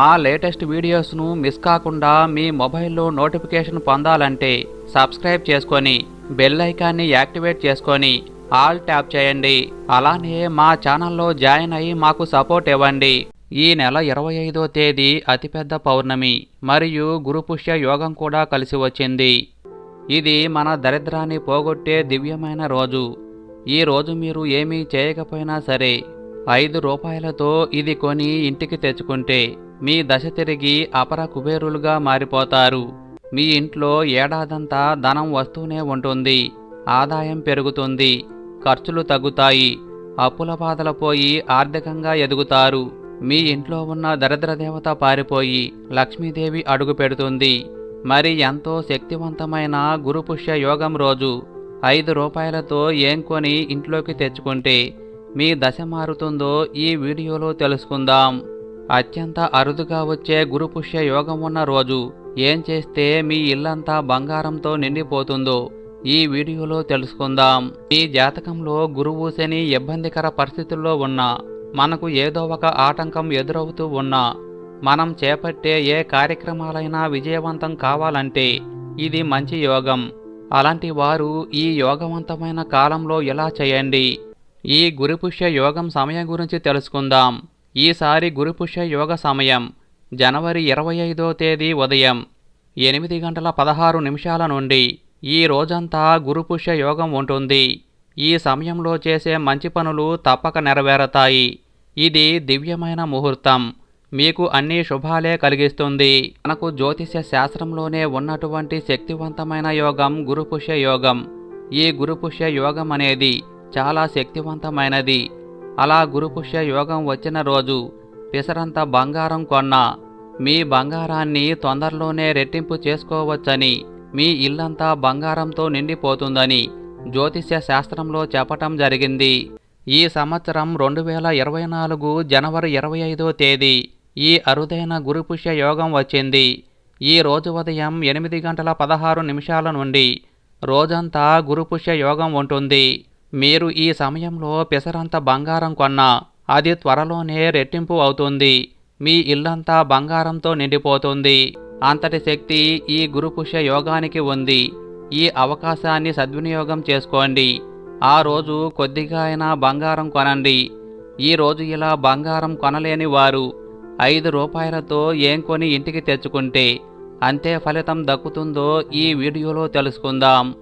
మా latest వీడియోస్ను miss కాకుండా మీ మొబైల్లో నోటిఫికేషన్ పొందాలంటే సబ్స్క్రైబ్ చేసుకొని బెల్ ఐకాన్ని యాక్టివేట్ చేసుకొని ఆల్ ట్యాప్ చేయండి. అలానే మా ఛానల్లో జాయిన్ అయ్యి మాకు సపోర్ట్ ఇవ్వండి. ఈ నెల ఇరవై ఐదో తేదీ అతిపెద్ద పౌర్ణమి మరియు గురుపుష్య యోగం కూడా కలిసి వచ్చింది. ఇది మన దరిద్రాన్ని పోగొట్టే దివ్యమైన రోజు. ఈ రోజు మీరు ఏమీ చేయకపోయినా సరే ఐదు రూపాయలతో ఇది కొని ఇంటికి తెచ్చుకుంటే మీ దశ తిరిగి అపర కుబేరులుగా మారిపోతారు. మీ ఇంట్లో ఏడాదంతా ధనం వస్తూనే ఉంటుంది. ఆదాయం పెరుగుతుంది. ఖర్చులు తగ్గుతాయి. అప్పుల బాధలు పోయి ఆర్థికంగా ఎదుగుతారు. మీ ఇంట్లో ఉన్న దరిద్ర దేవత పారిపోయి లక్ష్మీదేవి అడుగు పెడుతుంది. మరి ఎంతో శక్తివంతమైన గురుపుష్య యోగం రోజు. ఐదు రూపాయలతో ఏం కొని ఇంట్లోకి తెచ్చుకుంటే మీ దశ మారుతుందో ఈ వీడియోలో తెలుసుకుందాం. అత్యంత అరుదుగా వచ్చే గురుపుష్య యోగం ఉన్న రోజు ఏం చేస్తే మీ ఇల్లంతా బంగారంతో నిండిపోతుందో ఈ వీడియోలో తెలుసుకుందాం. మీ జాతకంలో గురువు శని ఇబ్బందికర పరిస్థితుల్లో ఉన్నా మనకు ఏదో ఒక ఆటంకం ఎదురవుతూ ఉన్నా మనం చేపట్టే ఏ కార్యక్రమాలైనా విజయవంతం కావాలంటే ఇది మంచి యోగం. అలాంటి వారు ఈ యోగవంతమైన కాలంలో ఎలా చేయండి? ఈ గురుపుష్య యోగం సమయం గురించి తెలుసుకుందాం. ఈసారి గురుపుష్య యోగ సమయం జనవరి ఇరవై ఐదో తేదీ ఉదయం ఎనిమిది గంటల పదహారు నిమిషాల నుండి ఈ రోజంతా గురుపుష్య యోగం ఉంటుంది. ఈ సమయంలో చేసే మంచి పనులు తప్పక నెరవేరతాయి. ఇది దివ్యమైన ముహూర్తం. మీకు అన్ని శుభాలే కలిగిస్తుంది. మనకు జ్యోతిష్య శాస్త్రంలోనే ఉన్నటువంటి శక్తివంతమైన యోగం గురుపుష్య యోగం. ఈ గురుపుష్య యోగం అనేది చాలా శక్తివంతమైనది. అలా గురుపుష్య యోగం వచ్చిన రోజు పిసరంత బంగారం కొన్నా మీ బంగారాన్ని తొందరలోనే రెట్టింపు చేసుకోవచ్చని మీ ఇల్లంతా బంగారంతో నిండిపోతుందని జ్యోతిష్య శాస్త్రంలో చెప్పటం జరిగింది. ఈ సంవత్సరం రెండు వేల ఇరవై నాలుగు జనవరి ఇరవై ఐదో తేదీ ఈ అరుదైన గురుపుష్య యోగం వచ్చింది. ఈ రోజు ఉదయం ఎనిమిది గంటల పదహారు నిమిషాల నుండి రోజంతా గురుపుష్య యోగం ఉంటుంది. మీరు ఈ సమయంలో పెసరంత బంగారం కొన్నా అది త్వరలోనే రెట్టింపు అవుతుంది. మీ ఇల్లంతా బంగారంతో నిండిపోతుంది. అంతటి శక్తి ఈ గురుపుష్య యోగానికి ఉంది. ఈ అవకాశాన్ని సద్వినియోగం చేసుకోండి. ఆ రోజు కొద్దిగా అయినా బంగారం కొనండి. ఈ రోజు ఇలా బంగారం కొనలేని వారు ఐదు రూపాయలతో ఏం కొని ఇంటికి తెచ్చుకుంటే అంతే ఫలితం దక్కుతుందో ఈ వీడియోలో తెలుసుకుందాం.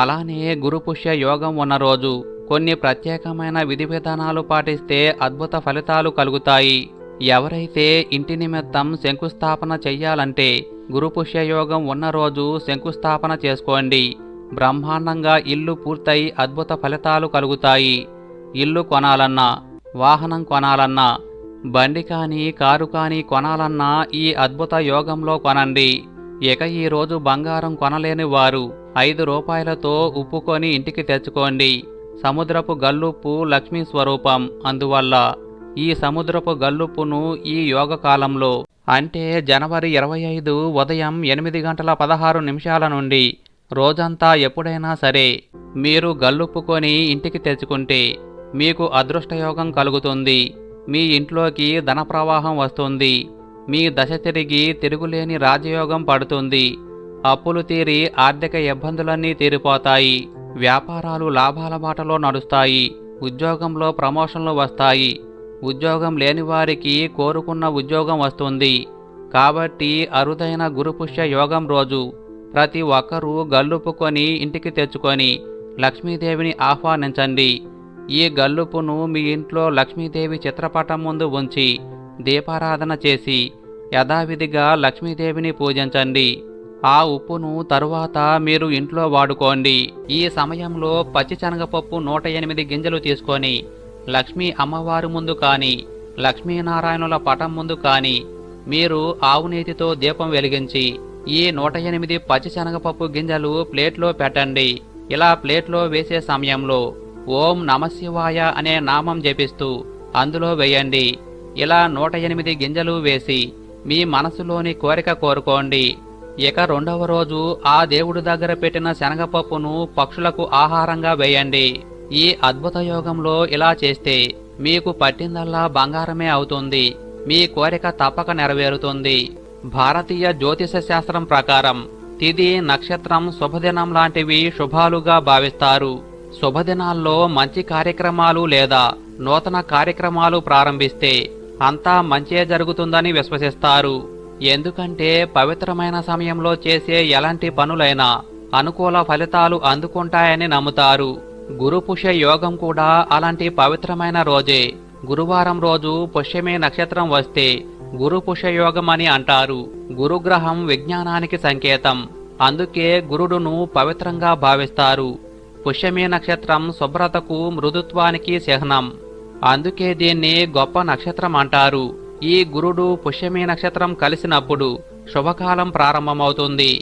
అలానే గురుపుష్య యోగం ఉన్న రోజు కొన్ని ప్రత్యేకమైన విధి విధానాలు పాటిస్తే అద్భుత ఫలితాలు కలుగుతాయి. ఎవరైతే ఇంటి నిమిత్తం శంకుస్థాపన చెయ్యాలంటే గురుపుష్య యోగం ఉన్న రోజు శంకుస్థాపన చేసుకోండి. బ్రహ్మాండంగా ఇల్లు పూర్తయి అద్భుత ఫలితాలు కలుగుతాయి. ఇల్లు కొనాలన్నా వాహనం కొనాలన్నా బండి కానీ కారు కానీ కొనాలన్నా ఈ అద్భుత యోగంలో కొనండి. ఇక ఈ రోజు బంగారం కొనలేని వారు ఐదు రూపాయలతో ఉప్పుకొని ఇంటికి తెచ్చుకోండి. సముద్రపు గల్లుప్పు లక్ష్మీ స్వరూపం. అందువల్ల ఈ సముద్రపు గల్లుప్పును ఈ యోగ కాలంలో అంటే జనవరి ఇరవై ఐదు ఉదయం ఎనిమిది గంటల పదహారు నిమిషాల నుండి రోజంతా ఎప్పుడైనా సరే మీరు గల్లుప్పుకొని ఇంటికి తెచ్చుకుంటే మీకు అదృష్టయోగం కలుగుతుంది. మీ ఇంట్లోకి ధన ప్రవాహం వస్తుంది. మీ దశ తిరిగి తిరుగులేని రాజయోగం పడుతుంది. అప్పులు తీరి ఆర్థిక ఇబ్బందులన్నీ తీరిపోతాయి. వ్యాపారాలు లాభాల బాటలో నడుస్తాయి. ఉద్యోగంలో ప్రమోషన్లు వస్తాయి. ఉద్యోగం లేని వారికి కోరుకున్న ఉద్యోగం వస్తుంది. కాబట్టి అరుదైన గురుపుష్య యోగం రోజు. ప్రతి ఒక్కరూ గల్లుపుకొని ఇంటికి తెచ్చుకొని లక్ష్మీదేవిని ఆహ్వానించండి. ఈ గల్లుపును మీ ఇంట్లో లక్ష్మీదేవి చిత్రపటం ముందు ఉంచి దీపారాధన చేసి యథావిధిగా లక్ష్మీదేవిని పూజించండి. ఆ ఉప్పును తరువాత మీరు ఇంట్లో వాడుకోండి. ఈ సమయంలో పచ్చిశనగపప్పు నూట ఎనిమిది గింజలు తీసుకొని లక్ష్మీ అమ్మవారి ముందు కానీ లక్ష్మీనారాయణుల పటం ముందు కానీ మీరు ఆవునేతితో దీపం వెలిగించి ఈ నూట ఎనిమిది పచ్చిశనగపప్పు గింజలు ప్లేట్లో పెట్టండి. ఇలా ప్లేట్లో వేసే సమయంలో ఓం నమశివాయ అనే నామం జపిస్తూ అందులో వేయండి. ఇలా నూట ఎనిమిది గింజలు వేసి మీ మనసులోని కోరిక కోరుకోండి. ఇక రెండవ రోజు ఆ దేవుడి దగ్గర పెట్టిన శనగపప్పును పక్షులకు ఆహారంగా వేయండి. ఈ అద్భుత యోగంలో ఇలా చేస్తే మీకు పట్టిందల్లా బంగారమే అవుతుంది. మీ కోరిక తప్పక నెరవేరుతుంది. భారతీయ జ్యోతిష శాస్త్రం ప్రకారం తిది నక్షత్రం శుభదినం లాంటివి శుభాలుగా భావిస్తారు. శుభదినాల్లో మంచి కార్యక్రమాలు లేదా నూతన కార్యక్రమాలు ప్రారంభిస్తే అంతా మంచే జరుగుతుందని విశ్వసిస్తారు. ఎందుకంటే పవిత్రమైన సమయంలో చేసే ఎలాంటి పనులైనా అనుకూల ఫలితాలు అందుకుంటాయని నమ్ముతారు. గురుపుష యోగం కూడా అలాంటి పవిత్రమైన రోజే. గురువారం రోజు పుష్యమే నక్షత్రం వస్తే గురుపుష యోగం అని అంటారు. గురుగ్రహం విజ్ఞానానికి సంకేతం. అందుకే గురుడును పవిత్రంగా భావిస్తారు. పుష్యమే నక్షత్రం శుభ్రతకు మృదుత్వానికి చిహ్నం. అందుకే దీన్ని గొప్ప నక్షత్రం అంటారు. ఈ గురుడు పుష్యమి నక్షత్రం కలిసినప్పుడు శుభకాలం ప్రారంభమవుతుంది.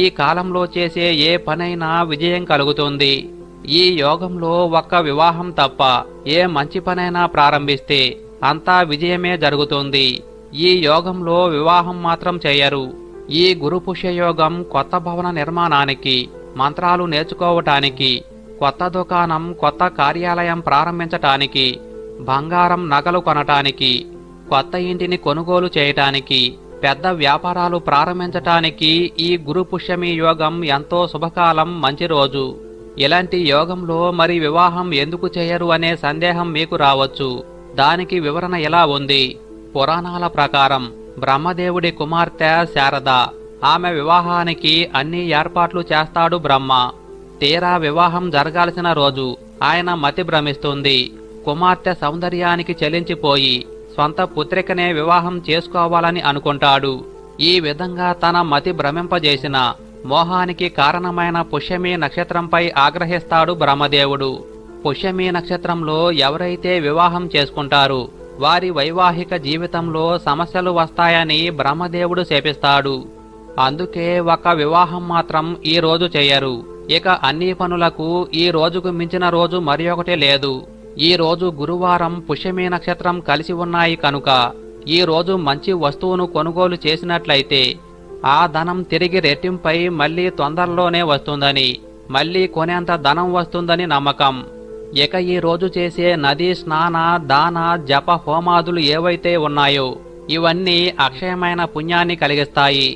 ఈ కాలంలో చేసే ఏ పనైనా విజయం కలుగుతుంది. ఈ యోగంలో ఒక్క వివాహం తప్ప ఏ మంచి పనైనా ప్రారంభిస్తే అంతా విజయమే జరుగుతుంది. ఈ యోగంలో వివాహం మాత్రం చేయరు. ఈ గురుపుష్య యోగం కొత్త భవన నిర్మాణానికి మంత్రాలు నేర్చుకోవటానికి కొత్త దుకాణం కొత్త కార్యాలయం ప్రారంభించటానికి బంగారం నగలు కొనటానికి కొత్త ఇంటిని కొనుగోలు చేయటానికి పెద్ద వ్యాపారాలు ప్రారంభించటానికి ఈ గురు పుష్యమి యోగం ఎంతో శుభకాలం మంచి రోజు. ఇలాంటి యోగంలో మరి వివాహం ఎందుకు చేయరు అనే సందేహం మీకు రావచ్చు. దానికి వివరణ ఎలా ఉంది. పురాణాల ప్రకారం బ్రహ్మదేవుడి కుమార్తె శారద. ఆమె వివాహానికి అన్ని ఏర్పాట్లు చేస్తాడు బ్రహ్మ. తీరా వివాహం జరగాల్సిన రోజు ఆయన మతి భ్రమిస్తుంది. కుమార్తె సౌందర్యానికి చెలించిపోయి స్వంత పుత్రికనే వివాహం చేసుకోవాలని అనుకుంటాడు. ఈ విధంగా తన మతి భ్రమింపజేసిన మోహానికి కారణమైన పుష్యమి నక్షత్రంపై ఆగ్రహిస్తాడు బ్రహ్మదేవుడు. పుష్యమి నక్షత్రంలో ఎవరైతే వివాహం చేసుకుంటారు వారి వైవాహిక జీవితంలో సమస్యలు వస్తాయని బ్రహ్మదేవుడు శపిస్తాడు. అందుకే ఒక వివాహం మాత్రం ఈ రోజు చేయరు. ఇక అన్ని పనులకు ఈ రోజుకు మించిన రోజు మరి ఒకటి లేదు. ఈ రోజు గురువారం పుష్యమి నక్షత్రం కలిసి ఉన్నాయి కనుక ఈ రోజు మంచి వస్తువును కొనుగోలు చేసినట్లయితే ఆ ధనం తిరిగి రెట్టింపై మళ్ళీ తొందరలోనే వస్తుందని మళ్ళీ కొనేంత ధనం వస్తుందని నమ్మకం. ఇక ఈ రోజు చేసే నది స్నాన దాన జప హోమాదులు ఏవైతే ఉన్నాయో ఇవన్నీ అక్షయమైన పుణ్యాన్ని కలిగిస్తాయి.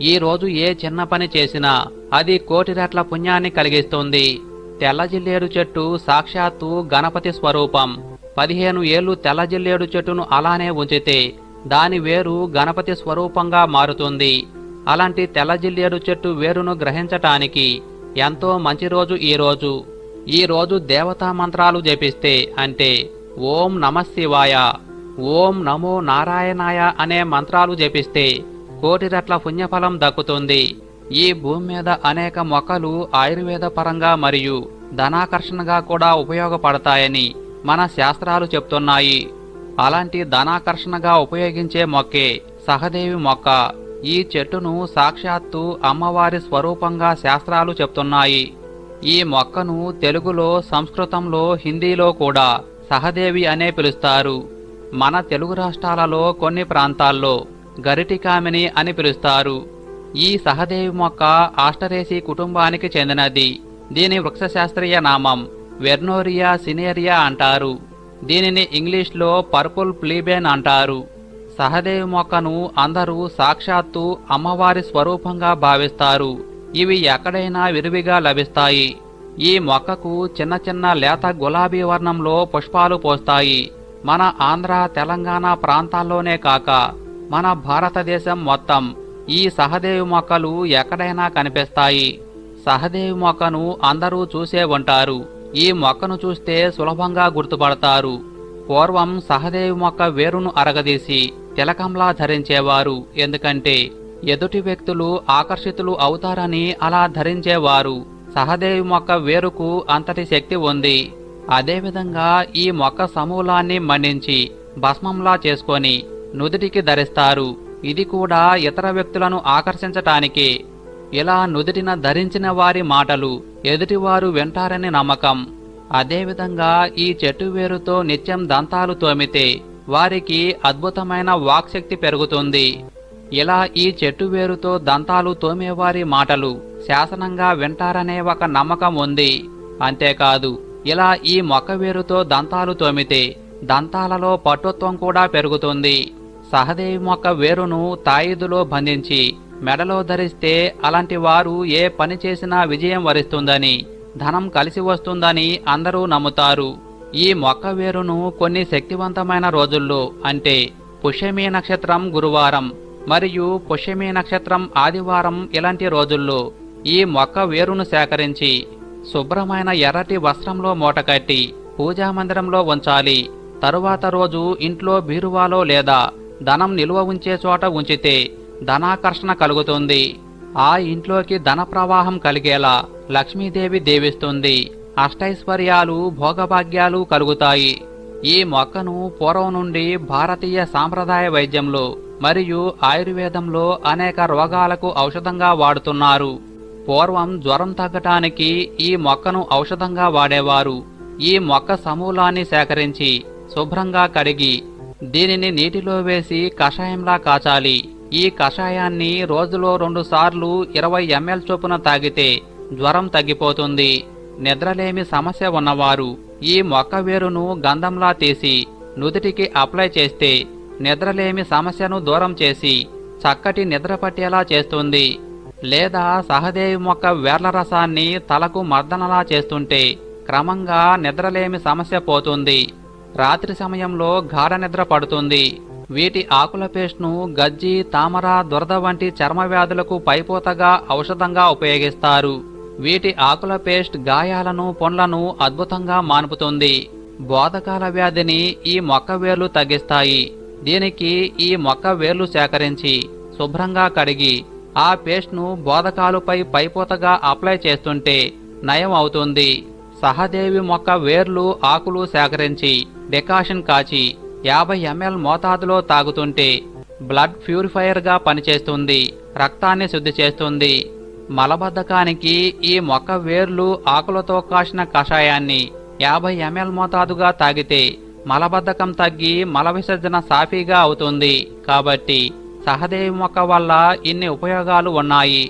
ఈ రోజు ఏ చిన్న పని చేసినా అది కోటి రెట్ల పుణ్యాన్ని కలిగిస్తుంది. తెల్లజిల్లేడు చెట్టు సాక్షాత్తు గణపతి స్వరూపం. పదిహేను ఏళ్ళు తెల్లజిల్లేడు చెట్టును అలానే ఉంచితే దాని వేరు గణపతి స్వరూపంగా మారుతుంది. అలాంటి తెల్లజిల్లేడు చెట్టు వేరును గ్రహించటానికి ఎంతో మంచి రోజు ఈ రోజు. ఈ రోజు దేవతా మంత్రాలు జపిస్తే అంటే ఓం నమశివాయ ఓం నమో నారాయణాయ అనే మంత్రాలు జపిస్తే కోటి రెట్ల పుణ్యఫలం దక్కుతుంది. ఈ భూమి మీద అనేక మొక్కలు ఆయుర్వేద పరంగా మరియు ధనాకర్షణగా కూడా ఉపయోగపడతాయని మన శాస్త్రాలు చెప్తున్నాయి. అలాంటి ధనాకర్షణగా ఉపయోగించే మొక్కే సహదేవి మొక్క. ఈ చెట్టును సాక్షాత్తు అమ్మవారి స్వరూపంగా శాస్త్రాలు చెప్తున్నాయి. ఈ మొక్కను తెలుగులో సంస్కృతంలో హిందీలో కూడా సహదేవి అనే పిలుస్తారు. మన తెలుగు రాష్ట్రాలలో కొన్ని ప్రాంతాల్లో గరిటికామిని అని పిలుస్తారు. ఈ సహదేవి మొక్క ఆస్టరేసి కుటుంబానికి చెందినది. దీని వృక్షశాస్త్రీయ నామం వెర్నోరియా సినేరియా అంటారు. దీనిని ఇంగ్లీష్లో పర్పుల్ ప్లీబేన్ అంటారు. సహదేవి మొక్కను అందరూ సాక్షాత్తు అమ్మవారి స్వరూపంగా భావిస్తారు. ఇవి ఎక్కడైనా విరివిగా లభిస్తాయి. ఈ మొక్కకు చిన్న చిన్న లేత గులాబీ వర్ణంలో పుష్పాలు పోస్తాయి. మన ఆంధ్ర తెలంగాణ ప్రాంతాల్లోనే కాక మన భారతదేశం మొత్తం ఈ సహదేవి మొక్కలు ఎక్కడైనా కనిపిస్తాయి. సహదేవి మొక్కను అందరూ చూసే ఉంటారు. ఈ మొక్కను చూస్తే సులభంగా గుర్తుపడతారు. పూర్వం సహదేవి మొక్క వేరును అరగదీసి తిలకంలా ధరించేవారు. ఎందుకంటే ఎదుటి వ్యక్తులు ఆకర్షితులు అవుతారని అలా ధరించేవారు. సహదేవి మొక్క వేరుకు అంతటి శక్తి ఉంది. అదేవిధంగా ఈ మొక్క సమూలాన్ని మన్నించి భస్మంలా చేసుకొని నుదుటికి ధరిస్తారు. ఇది కూడా ఇతర వ్యక్తులను ఆకర్షించటానికి. ఇలా నుదుటిన ధరించిన వారి మాటలు ఎదుటివారు వింటారని నమ్మకం. అదేవిధంగా ఈ చెట్టు వేరుతో నిత్యం దంతాలు తోమితే వారికి అద్భుతమైన వాక్శక్తి పెరుగుతుంది. ఇలా ఈ చెట్టు వేరుతో దంతాలు తోమేవారి మాటలు శాసనంగా వింటారనే ఒక నమ్మకం ఉంది. అంతేకాదు ఇలా ఈ మొక్క వేరుతో దంతాలు తోమితే దంతాలలో పటుత్వం కూడా పెరుగుతుంది. సహదేవి మొక్క వేరును తాయిదులో బంధించి మెడలో ధరిస్తే అలాంటి వారు ఏ పని చేసినా విజయం వరిస్తుందని ధనం కలిసి వస్తుందని అందరూ నమ్ముతారు. ఈ మొక్క వేరును కొన్ని శక్తివంతమైన రోజుల్లో అంటే పుష్యమి నక్షత్రం గురువారం మరియు పుష్యమి నక్షత్రం ఆదివారం ఇలాంటి రోజుల్లో ఈ మొక్క వేరును సేకరించి శుభ్రమైన ఎర్రటి వస్త్రంలో మూటకట్టి పూజా మందిరంలో ఉంచాలి. తరువాత రోజు ఇంట్లో బీరువాలో లేదా ధనం నిల్వ ఉంచే చోట ఉంచితే ధనాకర్షణ కలుగుతుంది. ఆ ఇంట్లోకి ధన ప్రవాహం కలిగేలా లక్ష్మీదేవి దేవిస్తుంది. అష్టైశ్వర్యాలు భోగభాగ్యాలు కలుగుతాయి. ఈ మొక్కను పూర్వం నుండి భారతీయ సాంప్రదాయ వైద్యంలో మరియు ఆయుర్వేదంలో అనేక రోగాలకు ఔషధంగా వాడుతున్నారు. పూర్వం జ్వరం తగ్గటానికి ఈ మొక్కను ఔషధంగా వాడేవారు. ఈ మొక్క సమూలాన్ని సేకరించి శుభ్రంగా కడిగి దీనిని నీటిలో వేసి కషాయంలా కాచాలి. ఈ కషాయాన్ని రోజులో రెండు సార్లు ఇరవై ఎంఎల్ చొప్పున తాగితే జ్వరం తగ్గిపోతుంది. నిద్రలేమి సమస్య ఉన్నవారు ఈ మొక్క వేరును గంధంలా తీసి నుదుటికి అప్లై చేస్తే నిద్రలేమి సమస్యను దూరం చేసి చక్కటి నిద్ర పట్టేలా చేస్తుంది. లేదా సహదేవి మొక్క వేర్ల రసాన్ని తలకు మర్దనలా చేస్తుంటే క్రమంగా నిద్రలేమి సమస్య పోతుంది. రాత్రి సమయంలో గాఢ నిద్ర పడుతుంది. వీటి ఆకుల పేస్ట్ను గజ్జి తామర దురద వంటి చర్మ వ్యాధులకు పైపోతగా ఔషధంగా ఉపయోగిస్తారు. వీటి ఆకుల పేస్ట్ గాయాలను పొండ్లను అద్భుతంగా మాన్పుతుంది. బోధకాల వ్యాధిని ఈ మొక్క వేర్లు తగ్గిస్తాయి. దీనికి ఈ మొక్క వేర్లు సేకరించి శుభ్రంగా కడిగి ఆ పేస్ట్ను బోధకాలుపై పైపోతగా అప్లై చేస్తుంటే నయం అవుతుంది. సహదేవి మొక్క వేర్లు ఆకులు సేకరించి డెకాషన్ కాచి యాభై ఎంఎల్ మోతాదులో తాగుతుంటే బ్లడ్ ప్యూరిఫైయర్గా పనిచేస్తుంది రక్తాన్ని శుద్ధి చేస్తుంది. మలబద్ధకానికి ఈ మొక్క వేర్లు ఆకులతో కాసిన కషాయాన్ని యాభై ఎంఎల్ మోతాదుగా తాగితే మలబద్ధకం తగ్గి మల విసర్జన సాఫీగా అవుతుంది. కాబట్టి సహదేవి మొక్క వల్ల ఇన్ని ఉపయోగాలు ఉన్నాయి.